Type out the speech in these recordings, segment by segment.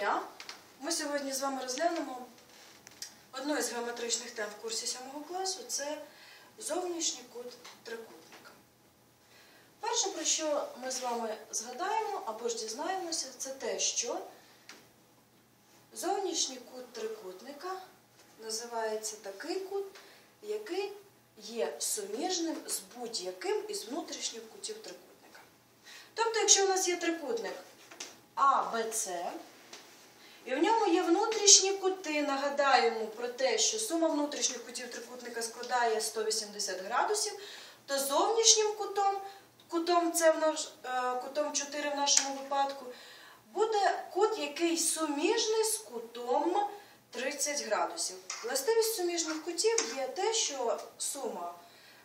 дня! Ми сьогодні з вами розглянемо одну із геометричних тем в курсі 7 класу це зовнішній кут трикутника. Перше, про що ми з вами згадаємо або ж дізнаємося, це те, що зовнішній кут трикутника називається такий кут, який є суміжним з будь-яким із внутрішніх кутів трикутника. Тобто, якщо у нас є трикутник А, Б, С, і в ньому є внутрішні кути, нагадаємо про те, що сума внутрішніх кутів трикутника складає 180 градусів, то зовнішнім кутом, кутом С в наш, е, кутом 4 в нашому випадку, буде кут, який суміжний з кутом 30 градусів. Властивість суміжних кутів є те, що сума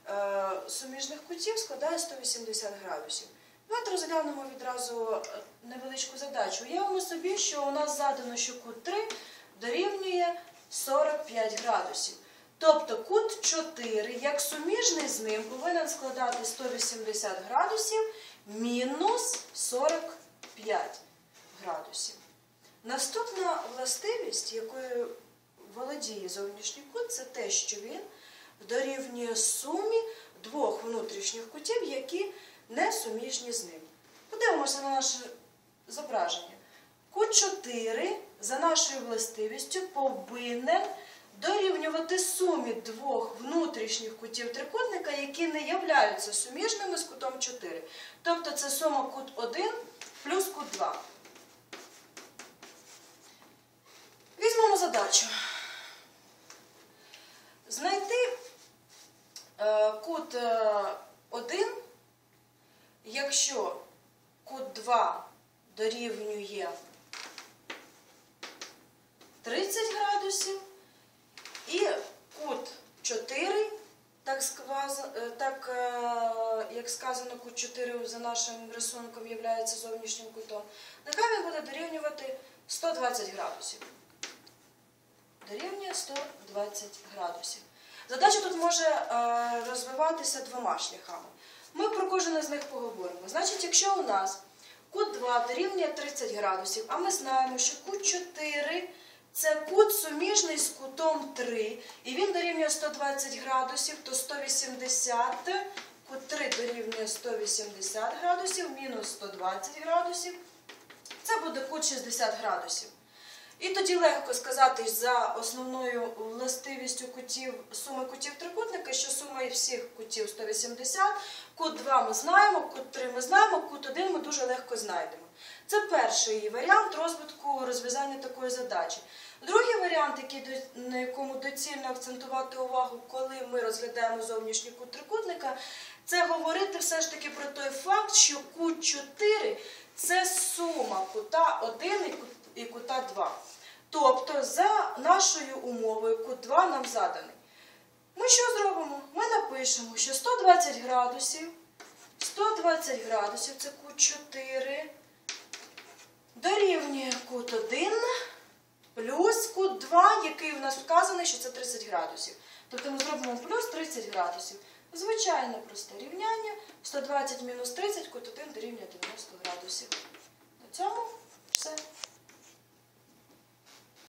е, суміжних кутів складає 180 градусів. Давайте розглянемо відразу е, невеличку задачу. Уявимо собі, що у нас задано, що кут 3 дорівнює 45 градусів. Тобто кут 4, як суміжний з ним, повинен складати 180 градусів мінус 45 градусів. Наступна властивість, якою володіє зовнішній кут, це те, що він дорівнює сумі двох внутрішніх кутів, які не суміжні з ним. Подивимося на наше зображення. Кут 4 за нашою властивістю повинен дорівнювати сумі двох внутрішніх кутів трикутника, які не являються суміжними з кутом 4. Тобто це сума кут 1 плюс кут 2. Візьмемо задачу. Знайти е, кут е, 1, якщо кут 2 дорівнює 30 градусів, і кут 4, так, е, так е, як сказано, кут 4 за нашим рисунком є зовнішнім кутом, нехай він буде дорівнювати 120 градусів. Дорівнює 120 градусів. Задача тут може е, розвиватися двома шляхами. Ми про кожен із них поговоримо. Значить, якщо у нас кут 2 дорівнює 30 градусів, а ми знаємо, що кут 4 це кут суміжний з кутом 3, і він дорівнює 120 градусів, то 180, кут 3 дорівнює 180 градусів, мінус 120 градусів. Це буде кут 60 градусів. І тоді легко сказати за основною властивістю кутів, суми кутів трикутника, що сума всіх кутів 180, кут 2 ми знаємо, кут 3 ми знаємо, кут 1 ми дуже легко знайдемо. Це перший варіант розвитку розв'язання такої задачі. Другий варіант, який на якому доцільно акцентувати увагу, коли ми розглядаємо зовнішній кут трикутника, це говорити все ж таки про той факт, що кут 4 це сума кута 1 і кут- і кута 2. Тобто, за нашою умовою, кут 2 нам заданий. Ми що зробимо? Ми напишемо, що 120 градусів, 120 градусів це кут 4, дорівнює кут 1 плюс кут 2, який у нас вказаний, що це 30 градусів. Тобто ми зробимо плюс 30 градусів. Звичайне просте рівняння. 120 мінус 30, кут 1 дорівнює 90 градусів. На цьому все.